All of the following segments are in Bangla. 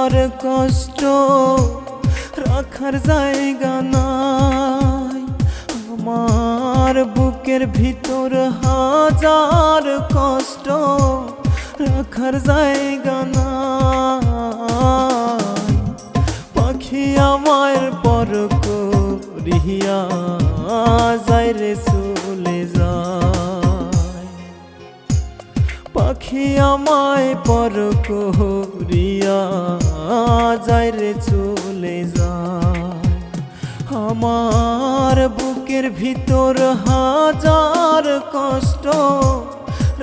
হাজার কষ্ট রাখার জায়গা নাই। আমার বুকের ভিতর হাজার কষ্ট রাখার জায়গা নাই। পাখি আমার পর করিয়া যায় রে চলে যায়। পাখি আমায় পর করিয়া যায় রে চলে যায়। আমার বুকের ভিতর হাজার কষ্ট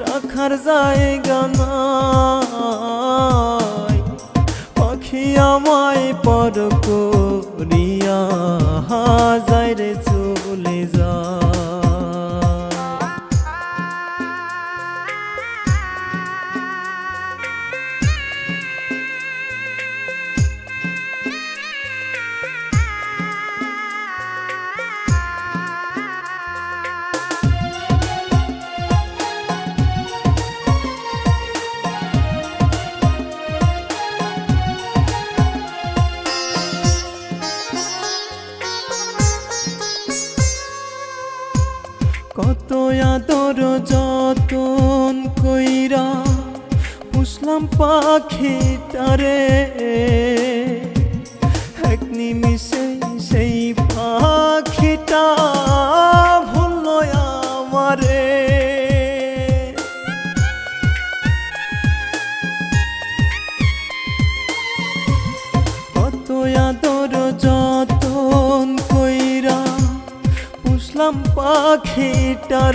রাখার জায়গা নাই। পাখি আমায় পর করিয়া যায় রে চলে যায়।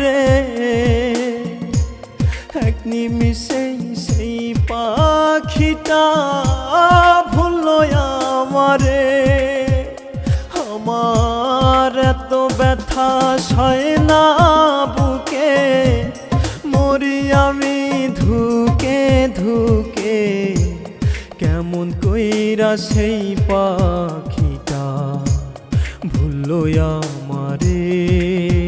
পাখিটারে এক নিমিষে সেই পাখিটা ভুলল আমারে। আমার এত ব্যথা সয় না বুকে, মরি আমি ধুকে ধুকে। কেমন কইরা সেই পাখিটা ভুললো আমারে।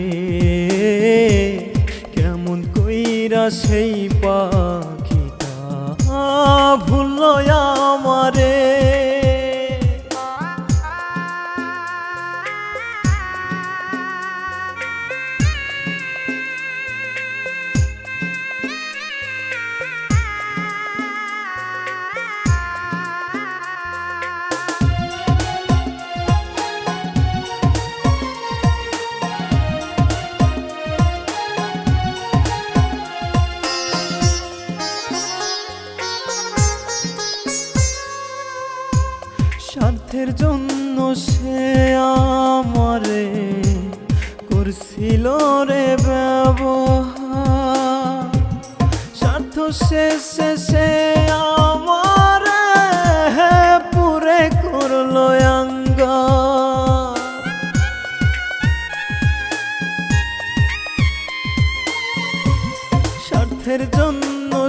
সেই পাখিটা ভুললো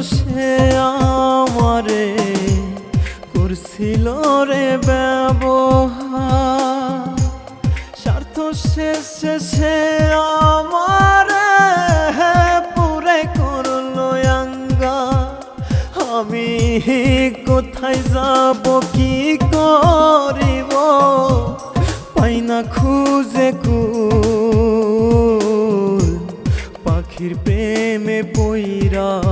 সে আমারে করছিল রে ব্যবহার। স্বার্থ শেষে সে আমারে পুরে করল অঙ্গা আমি কোথায় যাব, কি করিব? পাই না খুঁজে কুল। পাখির প্রেমে পইরায়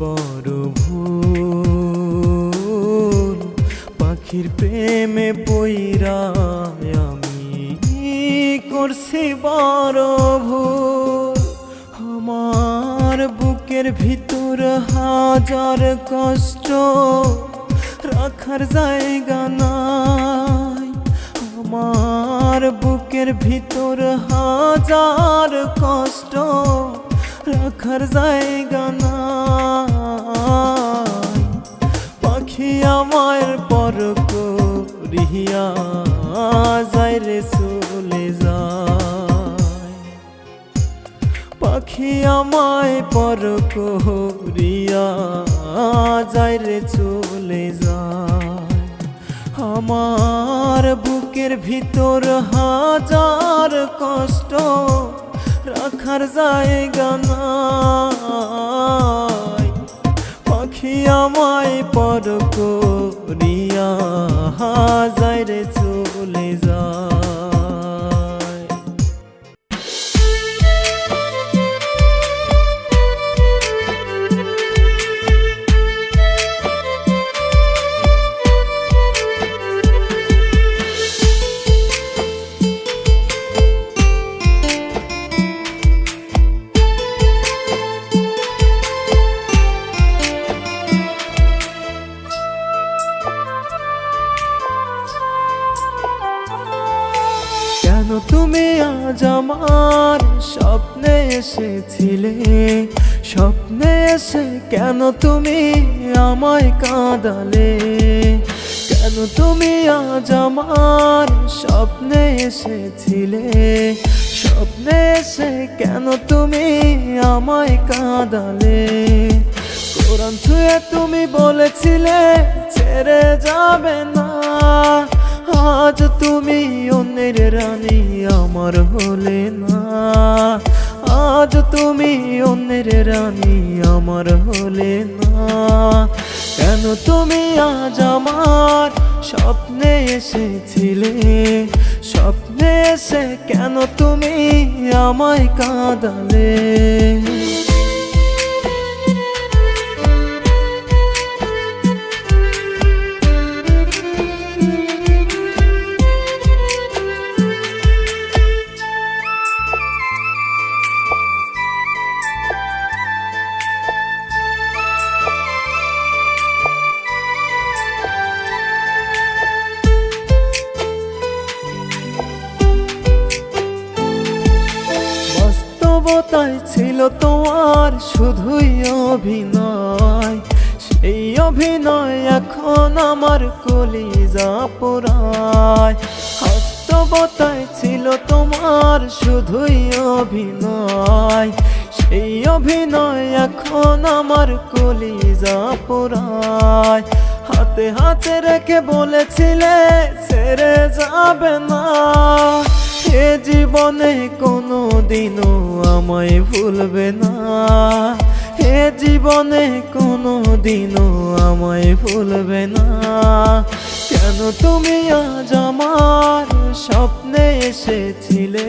বড় ভুল পাখির প্রেমে পইরায় আমি করছি বড় ভুল আমার বুকের ভিতর হাজার কষ্ট রাখার জায়গা নাই। আমার বুকের ভিতর হাজার কষ্ট রাখার জায়গা নাই। পাখি আমার পর করিয়া যায় রে, চলে যায়। পাখি আমায় পর করিয়া যায় রে, চলে যায়। আমার বুকের ভিতর হাজার কষ্ট রাখার জায়গা নাই। পাখি আমায় পর করিয়া হাজাইরে চলে যায় তুমি আমায় কাঁদালে? কেন তুমি আজ আমার স্বপ্নে এসেছিলে? স্বপ্নে এসে কেন তুমি আমায় কাঁদালে? কোরআন ছুঁয়ে তুমি বলেছিলে, ছেড়ে যাবে না। আজ তুমি অন্যের রানী, আমার হলে না। আজ তুমি অন্যের রানী আমার হলে না। কেন তুমি আজ আমার স্বপ্নে এসেছিলে? স্বপ্নে এসে কেন তুমি আমায় কাঁদালে? যাবে না। এ জীবনে কোনো দিনও আমায় ভুলবে না। এ জীবনে কোনো দিনও আমায় ভুলবে না। কেন তুমি আজ আমার স্বপ্নে এসেছিলে?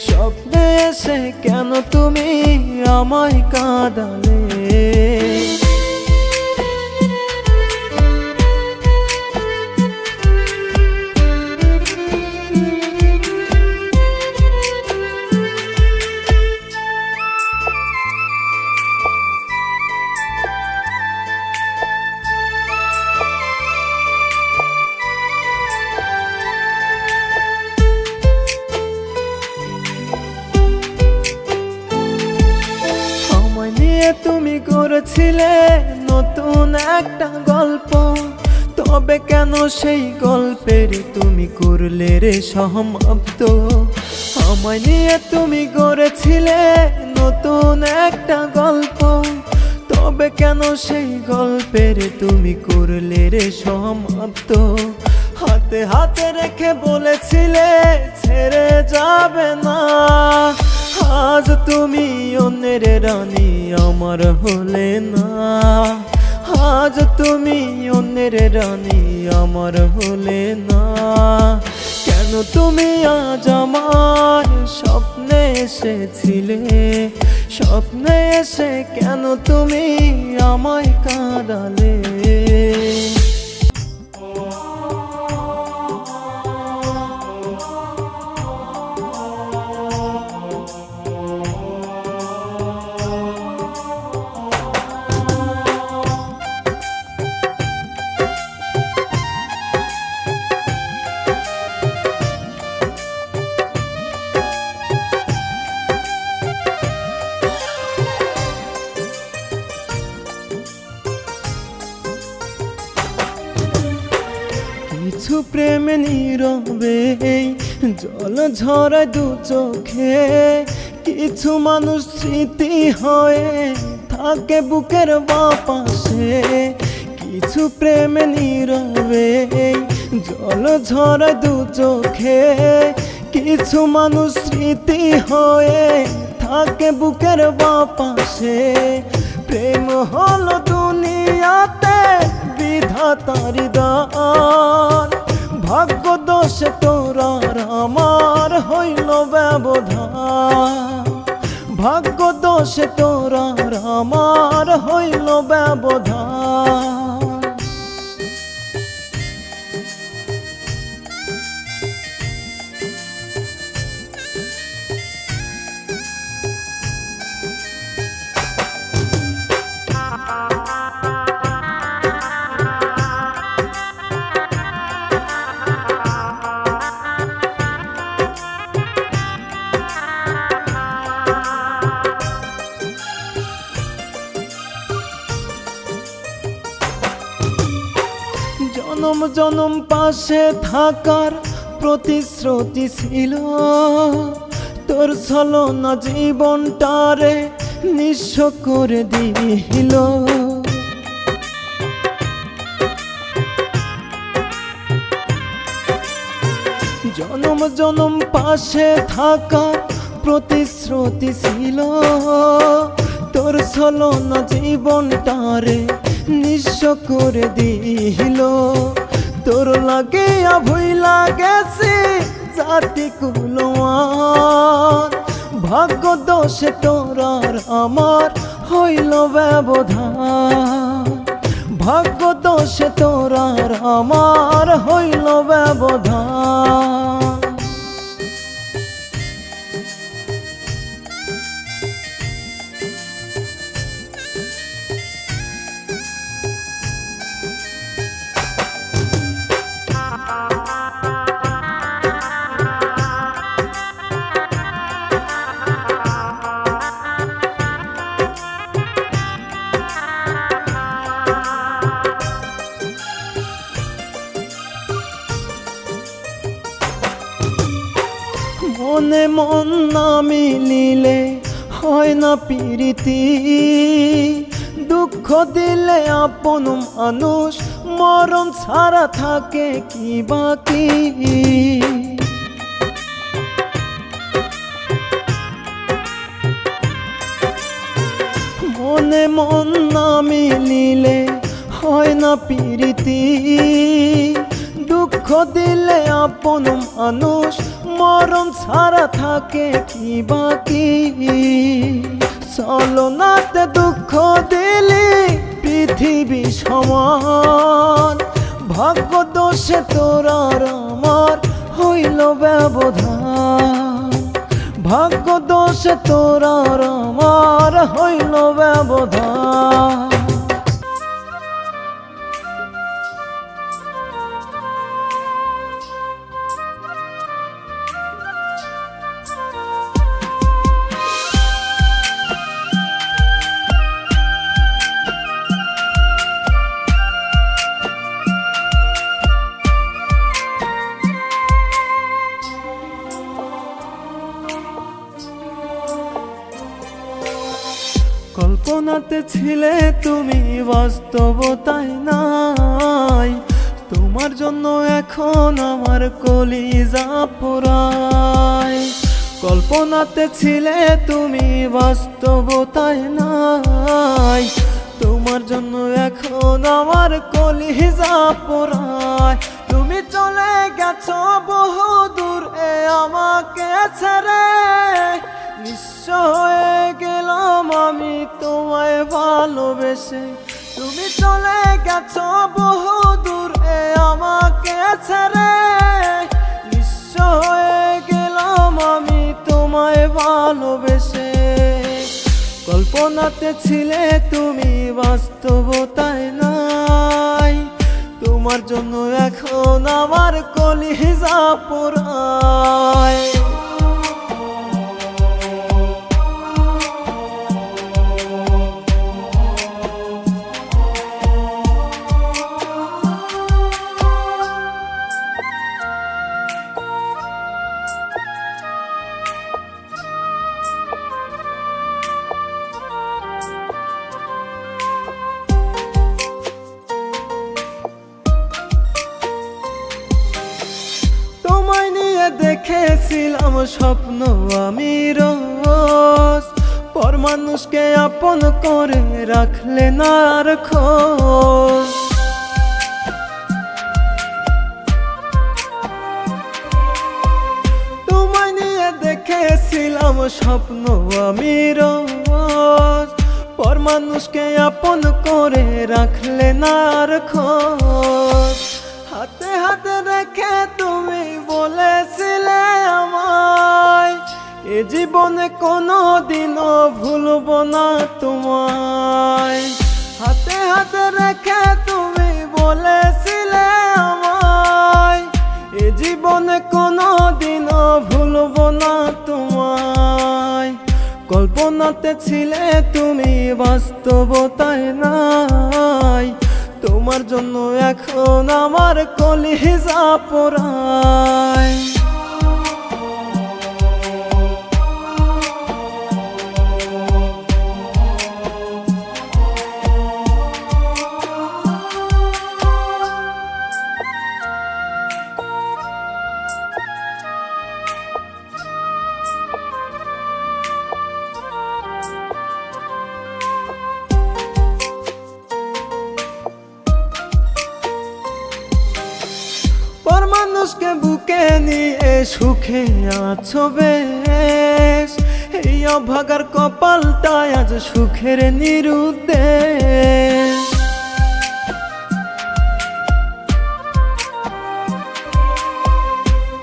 স্বপ্নে এসে কেন তুমি আমায় কাঁদালে? করেছিলে নতুন একটা গল্প? তবে কেন সেই গল্পের তুমি করলে রে সমাপ্ত? আমায় নিয়ে তুমি করেছিলে নতুন একটা গল্প। তবে কেন সেই গল্পের তুমি করলে রে সমাপ্ত? হাতে হাতে রেখে বলেছিলে ছেড়ে যাবে না। আজ তুমি অন্যের রানী, আমার হলে না। আজ তুমি অন্যের রানী, আমার হলে না। কেন তুমি আজ আমার স্বপ্নে এসেছিলে? স্বপ্নে এসে কেন তুমি আমায় কাঁদালে? ঝরায় দু চোখে কিছু মানুষ স্মৃতি হয়ে থাকে বুকের বাপাশে। কিছু প্রেমে নীরবে জল ঝরায় দু চোখে কিছু মানুষ স্মৃতি হয়ে থাকে বুকের বাপাশে। প্রেম হলো দুনিয়াতে বিধাতারি দান ভাগ্য দোষে তোরার আমার হইল ব্যবধান। ভাগ্য দোষে তোরার আমার হইল ব্যবধান। জনম পাশে থাকার প্রতিশ্রুতি ছিল। তোর ছলনা জীবনটারে নিঃস্ব করে দিল। জনম জনম পাশে থাকার প্রতিশ্রুতি ছিল। তোর ছলনা জীবনটারে নিঃস্ব করে দিল। তোর লাগে ভুইলা গেছে জাতি কুলওয়ান ভাগ্য দোষে তোর আর আমার হইল ব্যবধান। ভাগ্য দোষে তোর আর আমার হইল ব্যবধান। মনে মন না মিলিলে হয় না প্রীতি। দুঃখ দিলে আপন মানুষ, মরণ ছাড়া থাকে কি বাকি? মনে মন না মিলিলে হয় না দুঃখ দিলে আপন মানুষ, মরণ ছাড়া থাকে কি বাকি? চলো নাতে দুঃখ দিলি, পৃথিবী সমান। ভাগ্য দোষে তোরার আমার হইল ব্যবধান। ভাগ্য দোষে তোরার আমার হইল ব্যবধান। ছিলে তুমি বাস্তবতায় নাই। তোমার জন্য এখন আমার কলিজা পোড়ায়। কল্পনাতে ছিলে তুমি বাস্তবতায় নাই। তোমার জন্য এখন আমার কলিজা পোড়ায়। তুমি চলে গেছো বহু দূর আমাকে ছেড়ে। নিঃস্ব হয়ে গেলাম আমি তোমায় ভালোবেসে। তুমি চলে গেছো বহু দূর আমাকে ছেড়ে। নিঃস্ব হয়ে গেলাম আমি তোমায় ভালোবেসে। কল্পনাতে ছিলে তুমি, বাস্তবতায় নাই। তোমার জন্য এখন আমার কলিজা পোড়ায়। স্বপ্ন, আমি রোজ। পর মানুষকে আপন করে রাখলে না খোঁজ। হাতে হাতে রেখে তুমি বলেছিলে আমায়, এ জীবনে কোনো দিনও ভুলব না তোমায়। হাতে হাতে রেখে তুমি বলেছিলে আমায়, এ জীবনে কোনো দিনও ভুলব না কল্পনাতে ছিলে তুমি বাস্তবতায় নাই। তোমার জন্য এখন আমার কলিজা পোড়ায়। সুখে আছো বেশ। এই অভাগার কপালটা আজ সুখের নিরুদ্দেশ।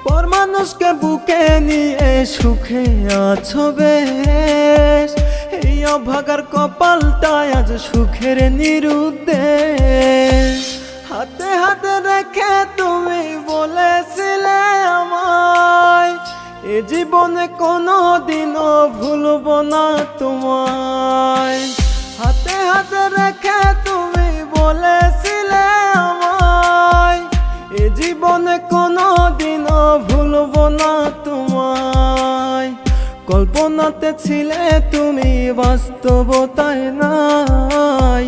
পর মানুষকে বুকে নিয়ে সুখে আছো বেশ। এই অভাগার কপালটা আজ সুখের নিরুদ্দেশ। হাতে হাতে রেখে তুমি বলেছিলে এ জীবনে কোনো দিনও ভুলব না তোমায়। হাতে হাতে রেখে তুমি বলেছিলে আমায়, এ জীবনে কোনো দিনও ভুলব না তোমায়। কল্পনাতে ছিলে তুমি, বাস্তবতায় নাই।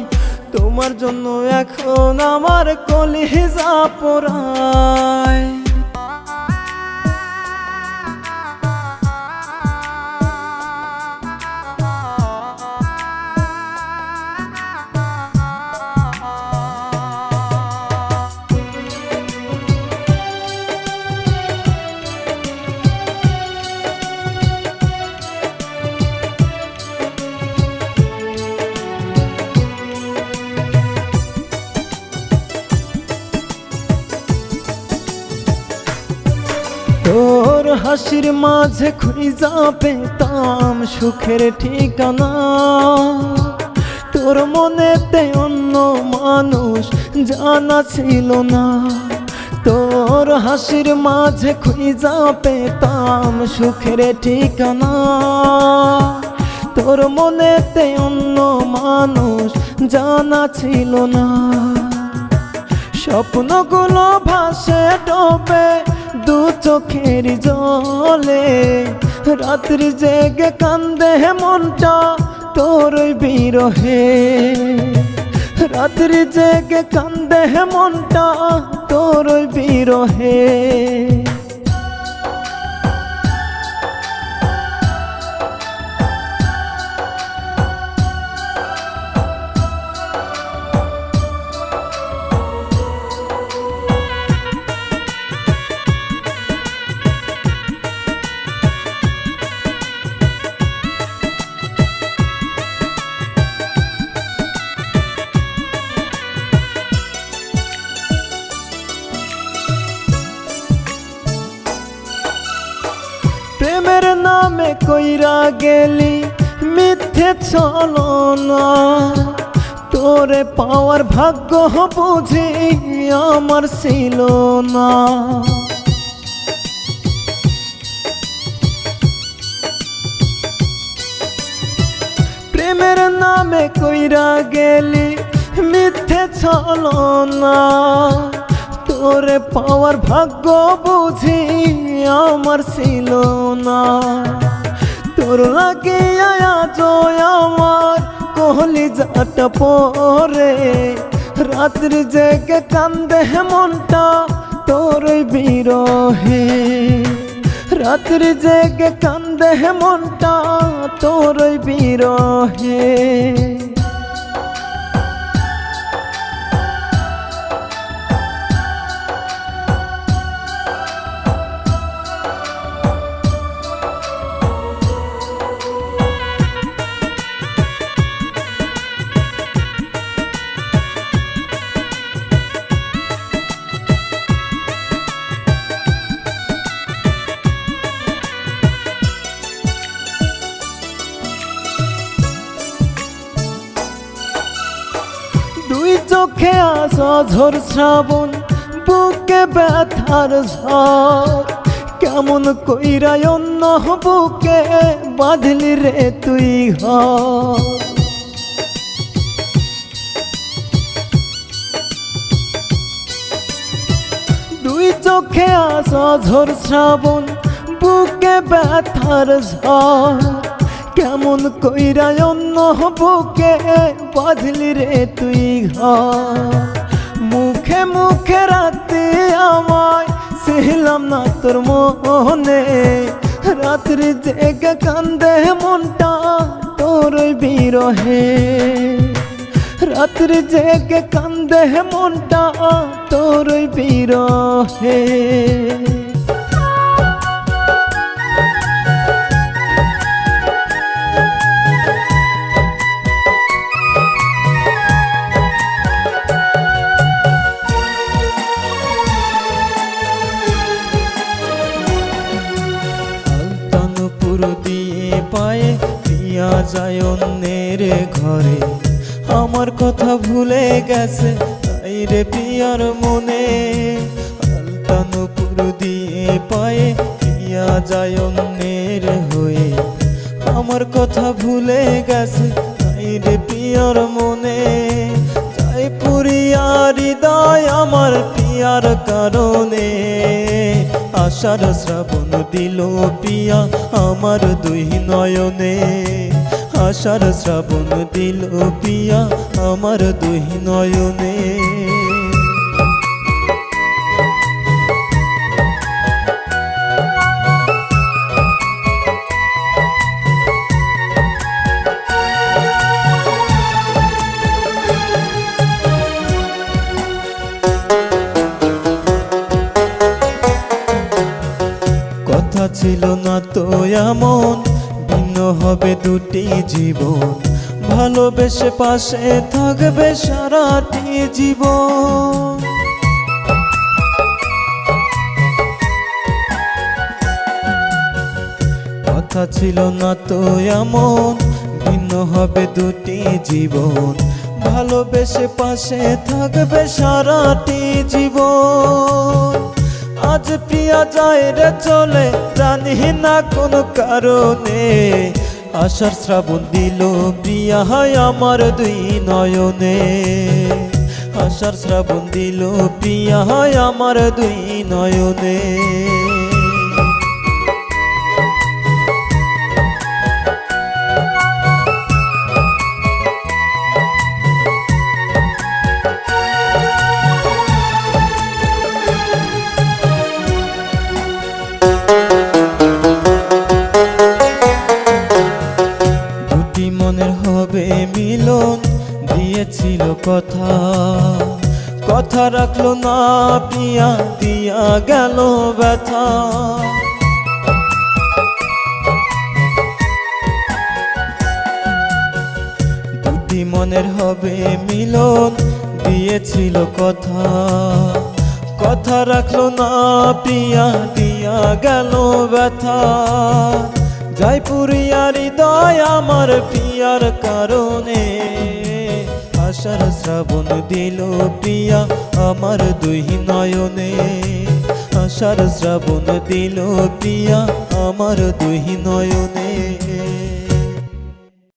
তোমার জন্য এখন আমার কলিজা পোড়ায়। হাসির মাঝে খুঁজা পেতাম সুখের ঠিকানা। তোর মনেতে অন্য মানুষ জানা ছিল না। তোর হাসির মাঝে খুঁজা পেতাম সুখের ঠিকানা। তোর মনেতে অন্য মানুষ জানা ছিল না। স্বপ্নগুলো ভাসে ডোবে দু চোখের জলে, রাত্রি জেগে কান্দে মনটা তোর বিরহে। রাত্রি জেগে কান্দে মনটা তোর বিরহে। নামে কইরা গেলি, মিথ্যে ছলনা। তোরে পাওয়ার ভাগ্য বুঝি আমার ছিল না। প্রেমের নামে কইরা গেলি, মিথ্যে ছলনা। তোরে পাওয়ার ভাগ্য বুঝি আমার ছিল না। তোর লাগে আজ আমার কোহলি যাটা পরে। রাত্রি জেগে কান্দে মনটা তোর বিরহে। রাত্রি জেগে কান্দে মনটা তোর বিরহে। ঝড় শ্রাবণ, বুকে ব্যথার ঝড়। কেমন কইরা অন্য বুকে বাঁধলি রে তুই ঘর। দুই চোখে আস ঝড় শ্রাবণ, বুকে ব্যথার ঝড়। কেমন কইরা অন্য বুকে বাঁধলি রে তুই ঘর। মুখে মুখে রাতে আমায় সেহলাম না তোর মনে রাত্রি জেগে কান্দে মনটা তোর বিরহে। রাত্রি জেগে কান্দে মনটা তোর বিরহে। আমার কথা ভুলে গেছে। তাই রে পিয়ার মনে আলতানপুর দিয়ে পায়ে দিয়া যায় অন্যের হয়ে। আমার কথা ভুলে গেছে তাই রে পিয়ার মনে। যাই পুরিয়ার হৃদয় আমার পিয়ার কারণে। আশার শ্রাবণ দিল পিয়া আমার দুই নয়নে। আশার শ্রাবণ দিল পিয়া আমার দুই নয়নে। জীবন। ভালোবেসে পাশে থাকবে সারাটি জীবন। কথা ছিল না তো এমন, ভিন্ন হবে দুটি জীবন। ভালোবেসে পাশে থাকবে সারাটি জীবন। আজ প্রিয়া যায় রে চলে জানি না কোন কারণে। আশার শ্রাবণ দিল, প্রিয়া হয় আমার দুই নয়নে। আশার শ্রাবণ দিল, প্রিয়া হয় আমার দুই নয়নে। কথা কথা রাখল না, পিয়া দিয়া গেল ব্যথা। দুটি মনের হবে মিলন, দিয়েছিল কথা। কথা রাখল না প্রিয়া দিয়া গেল ব্যথা। জয়পুরিয়ার হৃদয় আমার পিয়ার কারণে। আশার শ্রাবণ দিল প্রিয়া আমার দুই নয়নে। আশার শ্রাবণ দিল প্রিয়া আমার দুই নয়নে।